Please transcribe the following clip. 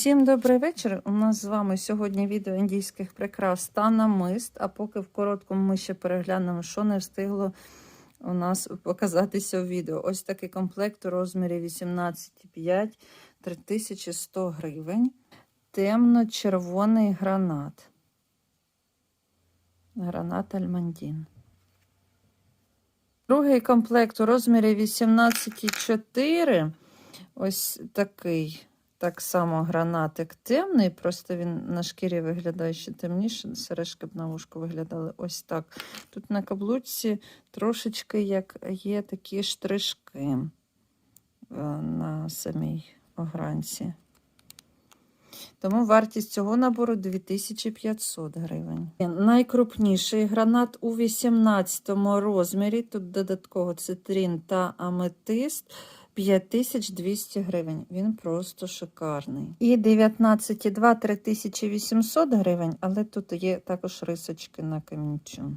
Всім добрий вечір. У нас з вами сьогодні відео індійських прикрас та намист. А поки в короткому ми ще переглянемо, що не встигло у нас показатися у відео. Ось такий комплект у розмірі 18,5 3100 гривень. Темно-червоний гранат. Гранат Альмандін. Другий комплект у розмірі 18,4. Ось такий. Так само гранатик темний, просто він на шкірі виглядає ще темніше, сережки б на вушку виглядали ось так. Тут на каблучці трошечки як є такі штришки е, на самій огранці. Тому вартість цього набору 2500 гривень. Найкрупніший гранат у 18 розмірі. Тут додатково цитрин та аметист. 5200 гривень. Він просто шикарний. І 19,2 3800 гривень, але тут є також рисочки на камінчу.